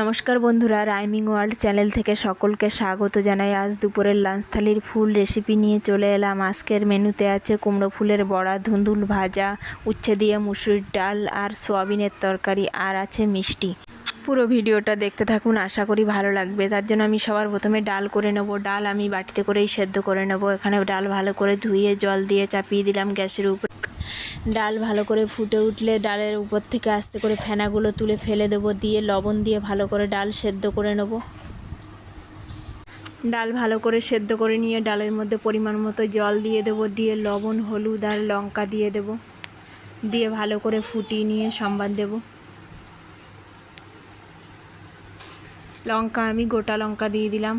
নমস্কার বন্ধুরা rhyming world channel থেকে সকলকে স্বাগত জানাই। আজ দুপুরের লাঞ্চ থালির ফুল রেসিপি নিয়ে চলে এলাম। আজকের মেনুতে আছে কুমড়ো ফুলের বড়া, ধুন্দুল ভাজা, উচ্ছে দিয়ে মুসুরির ডাল আর সোয়াবিনের তরকারি আর আছে মিষ্টি। পুরো ভিডিওটা দেখতে থাকুন, আশা করি ভালো লাগবে। তার জন্য আমি সবার প্রথমে ডাল করে নেব। ডাল আমি বাটিতে করেই সেদ্ধ করে নেব। এখানে ডাল ভালো করে ধুয়ে জল দিয়ে চাপিয়ে দিলাম গ্যাসের উপর। ডাল ভালো করে ফুটে উঠলে ডালের উপর থেকে আস্তে করে ফেনাগুলো তুলে ফেলে দেবো, দিয়ে লবণ দিয়ে ভালো করে ডাল সেদ্ধ করে নেব। ডাল ভালো করে সেদ্ধ করে নিয়ে ডালের মধ্যে পরিমাণ মতো জল দিয়ে দেবো, দিয়ে লবণ, হলুদ আর লঙ্কা দিয়ে দেব। দিয়ে ভালো করে ফুটিয়ে নিয়ে সম্বাদ দেব। লঙ্কা আমি গোটা লঙ্কা দিয়ে দিলাম।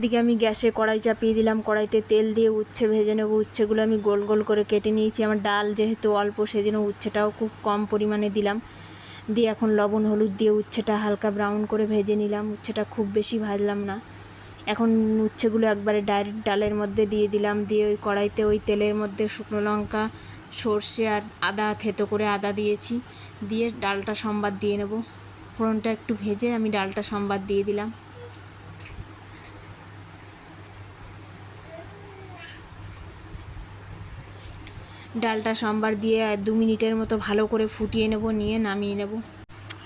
এদিকে আমি গ্যাসে কড়াই চাপিয়ে দিলাম, কড়াইতে তেল দিয়ে উচ্ছে ভেজে নেব। উচ্ছেগুলো আমি গোল গোল করে কেটে নিয়েছি। আমার ডাল যেহেতু অল্প, সেজন্য উচ্ছেটাও খুব কম পরিমাণে দিলাম। দিয়ে এখন লবণ, হলুদ দিয়ে উচ্ছেটা হালকা ব্রাউন করে ভেজে নিলাম। উচ্ছেটা খুব বেশি ভাজলাম না। এখন উচ্ছেগুলো একবারে ডাইরেক্ট ডালের মধ্যে দিয়ে দিলাম। দিয়ে ওই কড়াইতে ওই তেলের মধ্যে শুকনো লঙ্কা, সর্ষে আর আদা, থেতো করে আদা দিয়েছি। দিয়ে ডালটা সম্বাদ দিয়ে নেব। ফোড়নটা একটু ভেজে আমি ডালটা সম্বাদ দিয়ে দিলাম। ডালটা সম্বার দিয়ে দু মিনিটের মতো ভালো করে ফুটিয়ে নেব, নিয়ে নামিয়ে নেব।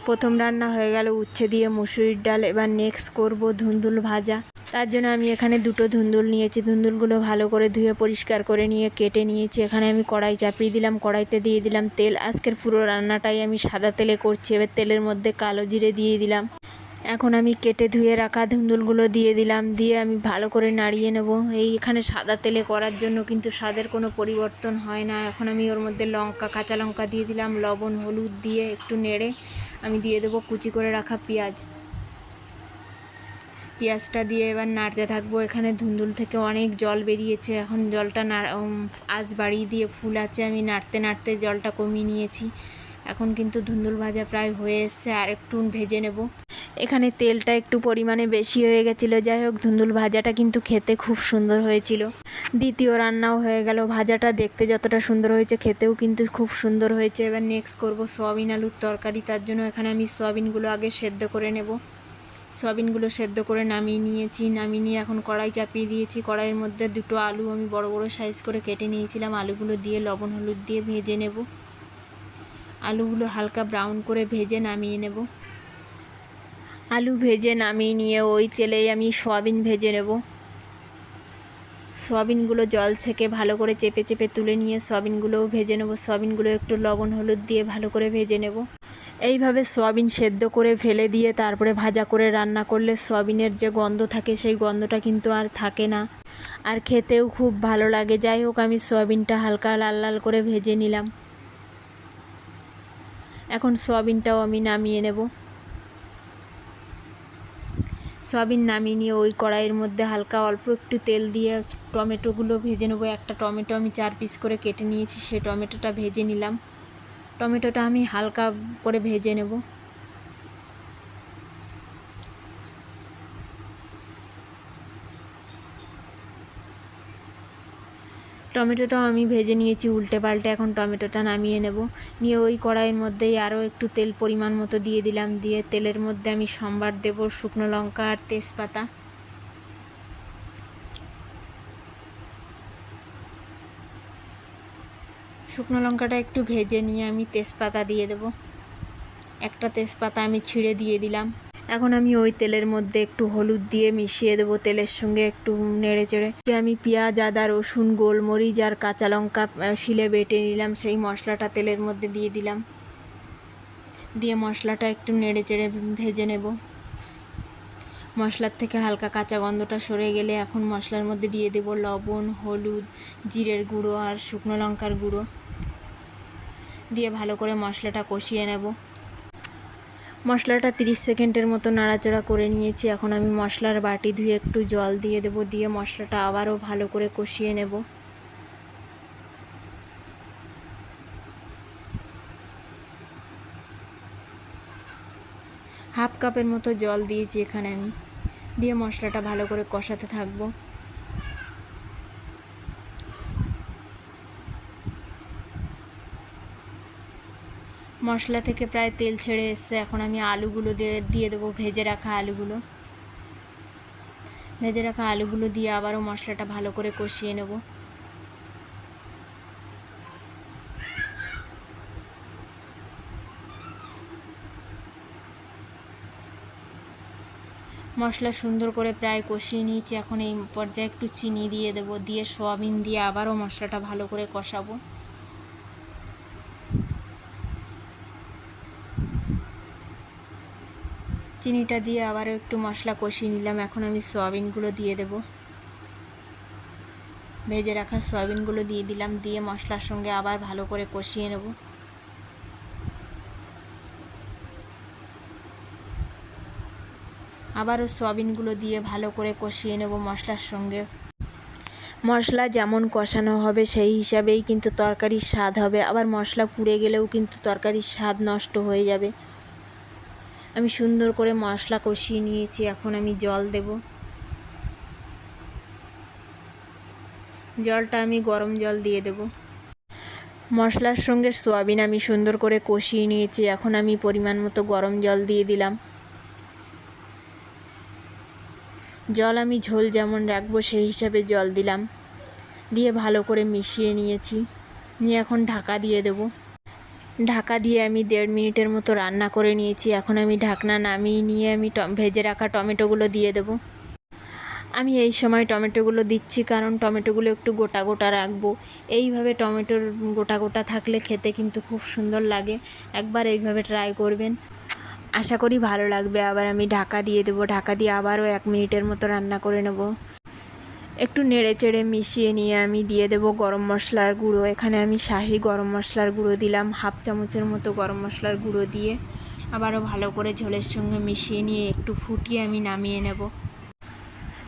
প্রথম রান্না হয়ে গেল উচ্ছে দিয়ে মুসুরির ডাল, এবার নেক্সট করব ধুন্দুল ভাজা। তার জন্য আমি এখানে দুটো ধুন্দুল নিয়েছি। ধুন্দুলগুলো ভালো করে ধুয়ে পরিষ্কার করে নিয়ে কেটে নিয়েছি। এখানে আমি কড়াই চাপিয়ে দিলাম, কড়াইতে দিয়ে দিলাম তেল। আজকের পুরো রান্নাটাই আমি সাদা তেলে করছি। এবার তেলের মধ্যে কালো জিরে দিয়ে দিলাম। এখন আমি কেটে ধুয়ে রাখা ধুন্দুলগুলো দিয়ে দিলাম, দিয়ে আমি ভালো করে নাড়িয়ে নেব। এই এখানে সাদা তেলে করার জন্য কিন্তু স্বাদের কোনো পরিবর্তন হয় না। এখন আমি ওর মধ্যে লঙ্কা, কাঁচা লঙ্কা দিয়ে দিলাম, লবণ, হলুদ দিয়ে একটু নেড়ে আমি দিয়ে দেবো কুচি করে রাখা পেঁয়াজ। পেঁয়াজটা দিয়ে এবার নাড়তে থাকব। এখানে ধুন্দুল থেকে অনেক জল বেরিয়েছে। এখন জলটা আজ বাড়িয়ে দিয়ে ফুল আছে। আমি নাড়তে নাড়তে জলটা কমিয়ে নিয়েছি। এখন কিন্তু ধুন্দুল ভাজা প্রায় হয়ে এসছে। আর একটু ভেজে নেব। এখানে তেলটা একটু পরিমাণে বেশি হয়ে গেছিল। যাই হোক, ধুন্দুল ভাজাটা কিন্তু খেতে খুব সুন্দর হয়েছিল। দ্বিতীয় রান্নাও হয়ে গেল। ভাজাটা দেখতে যতটা সুন্দর হয়েছে, খেতেও কিন্তু খুব সুন্দর হয়েছে। এবার নেক্সট করব সয়াবিন আলুর তরকারি। তার জন্য এখানে আমি সয়াবিনগুলো আগে সেদ্ধ করে নেব। সয়াবিনগুলো সেদ্ধ করে নামিয়ে নিয়েছি। নামিয়ে নিয়ে এখন কড়াই চাপিয়ে দিয়েছি। কড়াইয়ের মধ্যে দুটো আলু আমি বড় বড় সাইজ করে কেটে নিয়েছিলাম। আলুগুলো দিয়ে লবণ হলুদ দিয়ে ভেজে নেব। আলুগুলো হালকা ব্রাউন করে ভেজে নামিয়ে নেব। আলু ভেজে নামিয়ে নিয়ে ওই তেলেই আমি সয়াবিন ভেজে নেব। সয়াবিনগুলো জল থেকে ভালো করে চেপে চেপে তুলে নিয়ে সয়াবিনগুলোও ভেজে নেব। সয়াবিনগুলো একটু লবণ হলুদ দিয়ে ভালো করে ভেজে নেব। এইভাবে সয়াবিন সেদ্ধ করে ফেলে দিয়ে তারপরে ভাজা করে রান্না করলে সয়াবিনের যে গন্ধ থাকে সেই গন্ধটা কিন্তু আর থাকে না। আর খেতেও খুব ভালো লাগে। যাই হোক, আমি সয়াবিনটা হালকা লাল লাল করে ভেজে নিলাম। এখন সয়াবিনটাও আমি নামিয়ে নেব। সয়াবিন নামিয়ে নিয়ে ওই কড়াইয়ের মধ্যে হালকা অল্প একটু তেল দিয়ে টমেটোগুলো ভেজে নেব। একটা টমেটো আমি চার পিস করে কেটে নিয়েছি সেই টমেটোটা ভেজে নিলাম। টমেটোটা আমি হালকা করে ভেজে নেব। টমেটোটাও আমি ভেজে নিয়েছি উল্টে পাল্টে, এখন টমেটোটা নামিয়ে নেব। নিয়ে ওই কড়াইয়ের মধ্যেই আরও একটু তেল পরিমাণ মতো দিয়ে দিলাম, দিয়ে তেলের মধ্যে আমি সম্বার দেব শুকনো লঙ্কা আর তেজপাতা। শুকনো লঙ্কাটা একটু ভেজে নিয়ে আমি তেজপাতা দিয়ে দেব। একটা তেজপাতা আমি ছিঁড়ে দিয়ে দিলাম। এখন আমি ওই তেলের মধ্যে একটু হলুদ দিয়ে মিশিয়ে দেবো তেলের সঙ্গে একটু নেড়ে চেড়ে। আমি পেঁয়াজ, আদা, রসুন, গোলমরিচ আর কাঁচা লঙ্কা শিলে বেটে নিলাম, সেই মশলাটা তেলের মধ্যে দিয়ে দিলাম। দিয়ে মশলাটা একটু নেড়ে চেড়ে ভেজে নেব। মশলার থেকে হালকা কাঁচা গন্ধটা সরে গেলে এখন মশলার মধ্যে দিয়ে দেব লবণ, হলুদ, জিরের গুঁড়ো আর শুকনো লঙ্কার গুঁড়ো। দিয়ে ভালো করে মশলাটা কষিয়ে নেব। মশলাটা 30 সেকেন্ডের মতো নাড়াচাড়া করে নিয়েছি। এখন আমি মশলার বাটি ধুয়ে একটু জল দিয়ে দেব, দিয়ে মশলাটা আবারও ভালো করে কষিয়ে নেব। হাফ কাপের মতো জল দিয়েছি এখানে আমি। দিয়ে মশলাটা ভালো করে কষাতে থাকব। মশলা থেকে প্রায় তেল ছেড়ে এসছে। এখন আমি আলুগুলো দিয়ে দিয়ে দেবো, ভেজে রাখা আলুগুলো। ভেজে রাখা আলুগুলো দিয়ে আবারও মশলাটা ভালো করে কষিয়ে নেব। মশলা সুন্দর করে প্রায় কষিয়ে নিয়েছি। এখন এই পর্যায়ে একটু চিনি দিয়ে দেব, দিয়ে সোয়াবিন দিয়ে আবারও মশলাটা ভালো করে কষাবো। চিনিটা দিয়ে আবারও একটু মশলা কষিয়ে নিলাম। এখন আমি সয়াবিনগুলো দিয়ে দেব। ভেজে রাখা সয়াবিনগুলো দিয়ে দিলাম। দিয়ে মশলার সঙ্গে আবার ভালো করে কষিয়ে নেব। আবারও সয়াবিনগুলো দিয়ে ভালো করে কষিয়ে নেব মশলার সঙ্গে। মশলা যেমন কষানো হবে সেই হিসাবেই কিন্তু তরকারির স্বাদ হবে। আবার মশলা পুড়ে গেলেও কিন্তু তরকারির স্বাদ নষ্ট হয়ে যাবে। আমি সুন্দর করে মশলা কষিয়ে নিয়েছি, এখন আমি জল দেব। জলটা আমি গরম জল দিয়ে দেব। মশলার সঙ্গে সোয়াবিন আমি সুন্দর করে কষিয়ে নিয়েছি, এখন আমি পরিমাণ মতো গরম জল দিয়ে দিলাম। জল আমি ঝোল যেমন রাখব সেই হিসাবে জল দিলাম। দিয়ে ভালো করে মিশিয়ে নিয়েছি। নিয়ে এখন ঢাকা দিয়ে দেবো। ঢাকা দিয়ে আমি দেড় মিনিটের মতো রান্না করে নিয়েছি। এখন আমি ঢাকনা নামিয়ে নিয়ে আমি ভেজে রাখা টমেটোগুলো দিয়ে দেব। আমি এই সময় টমেটোগুলো দিচ্ছি কারণ টমেটোগুলো একটু গোটা গোটা রাখব। এইভাবে টমেটোর গোটা গোটা থাকলে খেতে কিন্তু খুব সুন্দর লাগে। একবার এইভাবে ট্রাই করবেন। আশা করি ভালো লাগবে। আবার আমি ঢাকা দিয়ে দেবো। ঢাকা দিয়ে আবারও এক মিনিটের মতো রান্না করে নেব। একটু নেড়ে চেড়ে মিশিয়ে নিয়ে আমি দিয়ে দেবো গরম মশলার গুঁড়ো। এখানে আমি শাহি গরম মশলার গুঁড়ো দিলাম, হাফ চামচের মতো গরম মশলার গুঁড়ো দিয়ে। আবারও ভালো করে ঝোলের সঙ্গে মিশিয়ে নিয়ে একটু ফুটিয়ে আমি নামিয়ে নেব।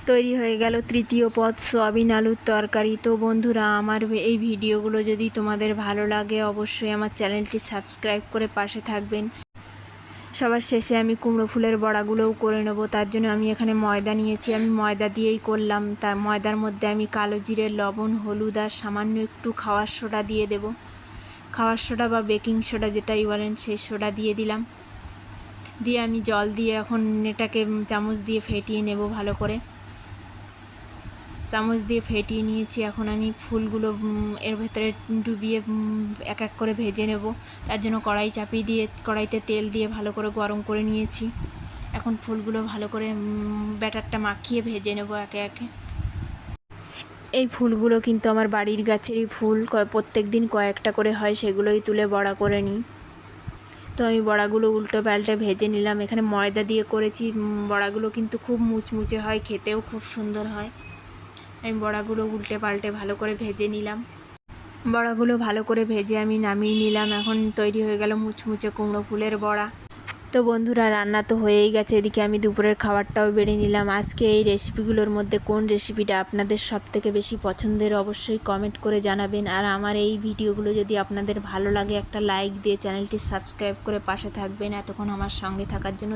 তৈরি হয়ে গেল তৃতীয় পদ, সোয়াবিন আলুর তরকারি। তো বন্ধুরা, আমার এই ভিডিওগুলো যদি তোমাদের ভালো লাগে, অবশ্যই আমার চ্যানেলটি সাবস্ক্রাইব করে পাশে থাকবেন। সবার শেষে আমি কুমড়ো ফুলের বড়াগুলোও করে নেব। তার জন্য আমি এখানে ময়দা নিয়েছি। আমি ময়দা দিয়েই করলাম। তা ময়দার মধ্যে আমি কালো জিরের লবণ, হলুদ আর সামান্য একটু খাওয়ার সোডা দিয়ে দেব। খাওয়ার সোডা বা বেকিং সোডা যেটাই বলেন, সেই সোডা দিয়ে দিলাম। দিয়ে আমি জল দিয়ে এখন এটাকে চামচ দিয়ে ফেটিয়ে নেব ভালো করে। চামচ দিয়ে ফেটিয়ে নিয়েছি। এখন আমি ফুলগুলো এর ভেতরে ডুবিয়ে এক এক করে ভেজে নেব। তার জন্য কড়াই চাপিয়ে দিয়ে, কড়াইতে তেল দিয়ে ভালো করে গরম করে নিয়েছি। এখন ফুলগুলো ভালো করে ব্যাটারটা মাখিয়ে ভেজে নেব একে একে। এই ফুলগুলো কিন্তু আমার বাড়ির গাছেরই ফুল। প্রত্যেক দিন কয়েকটা করে হয়, সেগুলোই তুলে বড়া করে নিই। তো আমি বড়াগুলো উল্টো পাল্টে ভেজে নিলাম। এখানে ময়দা দিয়ে করেছি। বড়াগুলো কিন্তু খুব মুচমুচে হয়, খেতেও খুব সুন্দর হয়। আমি বড়াগুলো উল্টে পাল্টে ভালো করে ভেজে নিলাম। বড়াগুলো ভালো করে ভেজে আমি নামিয়ে নিলাম। এখন তৈরি হয়ে গেল মুচমুচে কুমড়ো ফুলের বড়া। তো বন্ধুরা, রান্না তো হয়েই গেছে। এদিকে আমি দুপুরের খাবারটাও বেড়ে নিলাম। আজকে এই রেসিপিগুলোর মধ্যে কোন রেসিপিটা আপনাদের সব থেকে বেশি পছন্দের অবশ্যই কমেন্ট করে জানাবেন। আর আমার এই ভিডিওগুলো যদি আপনাদের ভালো লাগে, একটা লাইক দিয়ে চ্যানেলটি সাবস্ক্রাইব করে পাশে থাকবেন। এতক্ষণ আমার সঙ্গে থাকার জন্য